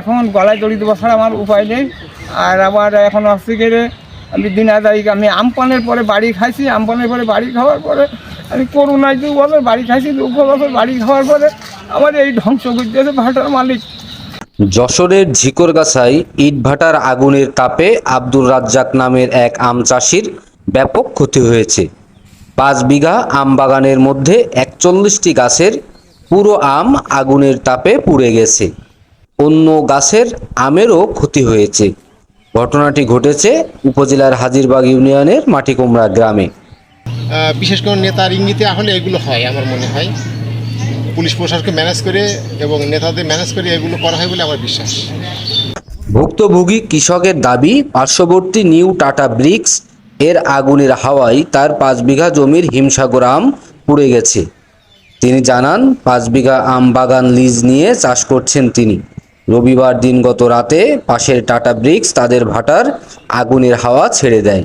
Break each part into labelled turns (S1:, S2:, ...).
S1: এখন গলায় দড়ি দেবো ছাড়া আমার উপায় নেই। আর আবার এখন গেলে আমি দিন আদায়িক আমি আমপানের পরে বাড়ি খাইছি আমপানের পরে বাড়ি খাওয়ার পরে আমি করোনায় দু বছর বাড়ি খাইছি দু বছর বাড়ি খাওয়ার পরে আমার এই ধ্বংস করতেছে ভাটার মালিক।
S2: যশোরের ঝিকরগাছায় ইটভাটার আগুনের তাপে আব্দুর রাজ্জাক নামের এক আম চাষির ব্যাপক ক্ষতি হয়েছে। পাঁচ বিঘা আম বাগানের মধ্যে একচল্লিশটি গাছের পুরো আম আগুনের তাপে পুড়ে গেছে। অন্য গাছের আমেরও ক্ষতি হয়েছে। ঘটনাটি ঘটেছে উপজেলার হাজিরবাগ ইউনিয়নের মাটিকুমড়া গ্রামে।
S3: বিশেষ করে নেতার ইঙ্গিতে হলে এগুলো হয় আমার মনে হয়। পুলিশ প্রশাসনকে ম্যানেজ করে এবং নেতাদের ম্যানেজ করে এগুলো করা হয় বলে আমার বিশ্বাস।
S2: ভুক্তভোগী কৃষকের দাবি পার্শ্ববর্তী নিউ টাটা ব্রিক্স এর আগুনের হাওয়ায় তার পাঁচ বিঘা জমির হিমসাগর আম পুড়ে গেছে। তিনি জানান পাঁচ বিঘা আম বাগান লিজ নিয়ে চাষ করছেন তিনি। রবিবার দিন গত রাতে পাশের টাটা ব্রিক্স তাদের ভাটার আগুনের হাওয়া ছেড়ে দেয়।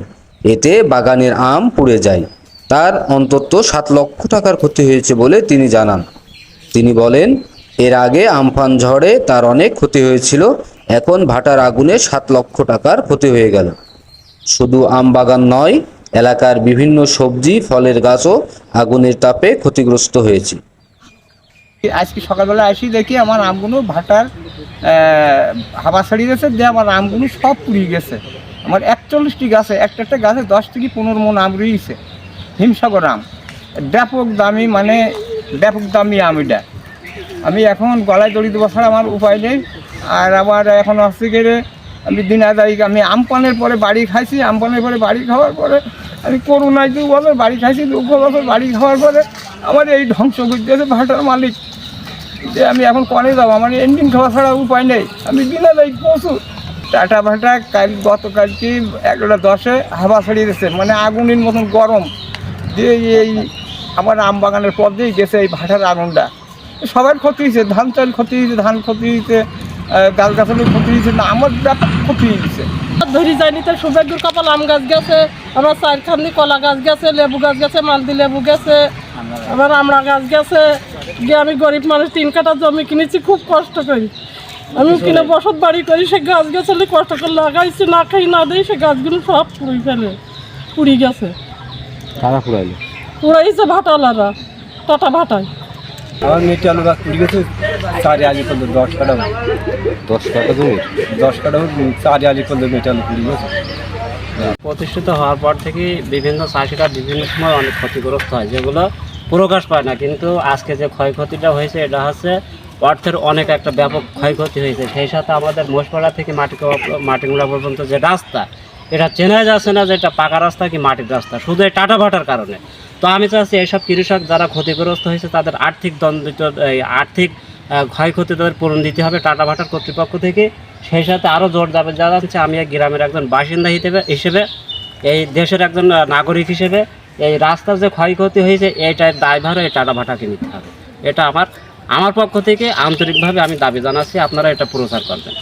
S2: এতে বাগানের আম পুড়ে যায়। তার অন্তত সাত লক্ষ টাকার ক্ষতি হয়েছে বলে তিনি জানান। তিনি বলেন, এর আগে আমফান ঝড়ে তার অনেক ক্ষতি হয়েছিল। এখন ভাটার আগুনে সাত লক্ষ টাকার ক্ষতি হয়ে গেল। শুধু আম বাগান নয়, এলাকার বিভিন্ন সবজি, ফলের গাছও আগুনের তাপে ক্ষতিগ্রস্ত হয়েছে।
S1: আজকে সকালবেলা আসি দেখি আমার আমগুলো ভাটার হাওয়া ছাড়িয়ে গেছে, দিয়ে আমার আমগুলো সব পুড়িয়ে গেছে। আমার একচল্লিশটি গাছে, একটা একটা গাছে দশ থেকে পনেরো মন আম রয়েছে। হিমসাগর আম। ব্যাপক দামি মানে ব্যাপক দামি আম এটা। আমি এখন গলায় দড়ি দেবো ছাড়া আমার উপায় নেই। আর আবার এখন আসছে গেলে আমি দিন আদায়িক আমি আমপানের পরে বাড়ি খাইছি আমপানের পরে বাড়ি খাওয়ার পরে আমি করোনায় দু বছর বাড়ি খাইছি দু বছর বাড়ি খাওয়ার পরে আমার এই ধ্বংস করতেছে ভাটার মালিক। যে আমি এখন কনে যাব? আমার এন্ডিং খাওয়া ছাড়া উপায় নেই। আমি দিনে যাই প্রচুর টাটা ভাটা, কাল গতকালকে এগারোটা দশে হাওয়া ছড়িয়ে দিচ্ছে মানে আগুনের মতন গরম। যে এই আমার আম বাগানের পর দিয়েই গেছে এই ভাটার আগুনটা। সবার ক্ষতি হয়েছে। ধান চাল ক্ষতি হয়েছে, ধান ক্ষতি হয়েছে গাছ গাছালির ক্ষতি হয়েছে। না, আমার ব্যাপক ক্ষতি হয়েছে।
S4: ধরি যায়নি তো সুভাগ্যর কপাল আম গাছ গেছে, আমার চারখানি কলা গাছ গেছে, লেবু গাছ গেছে, মালদি লেবু গেছে আবার আমড়া গাছ গেছে। আমি গরিব মানুষ তিন কাটা জমি কিনেছি খুব কষ্ট করি। আমি কিনে বসত বাড়ি করি সে গাছ গাছালি কষ্ট করে লাগাইছি না খাই না দিই সে গাছগুলো সব পুড়ি ফেলে পুড়ি গেছে।
S5: কারা ফুরাইলো
S4: পুড়াইছে ভাটালারা টাটা ভাটায়।
S5: আমার মেয়েটি আলু গাছ পুড়ে গেছে চারি আলি করল দশ কাটা দশ কাটা জমি? দশ কাটা চারি আলি করল মেয়েটি আলু পুড়ে গেছে।
S6: প্রতিষ্ঠিত হওয়ার পর থেকে বিভিন্ন চাষিরা বিভিন্ন সময় অনেক ক্ষতিগ্রস্ত হয় যেগুলো প্রকাশ পায় না, কিন্তু আজকে যে ক্ষয়ক্ষতিটা হয়েছে, এটা হচ্ছে অর্থের অনেক একটা ব্যাপক ক্ষয়ক্ষতি হয়েছে। সেই সাথে আমাদের মোষপাড়া থেকে মাটি মাটিগুলা পর্যন্ত যে রাস্তা, এটা চেনা যাচ্ছে না যে এটা পাকা রাস্তা কি মাটির রাস্তা, শুধু এই টাটা ভাটার কারণে। তো আমি চাচ্ছি এইসব কৃষক যারা ক্ষতিগ্রস্ত হয়েছে, তাদের আর্থিক দ্বন্দ্বিত, এই আর্থিক ক্ষয়ক্ষতি তাদের পূরণ দিতে হবে টাটা ভাটার কর্তৃপক্ষ থেকে। সেই সাথে আরও জোর যাবে জানাচ্ছে, আমি গ্রামের একজন বাসিন্দা হিসেবে হিসেবে, এই দেশের একজন নাগরিক হিসেবে। এই রাস্তার যে ক্ষয়ক্ষতি হয়েছে এইটার দায়ভারও এই টাটা ভাটাকে নিতে হবে। এটা আমার আমার পক্ষ থেকে আন্তরিকভাবে আমি দাবি জানাচ্ছি, আপনারা এটা প্রচার করবেন।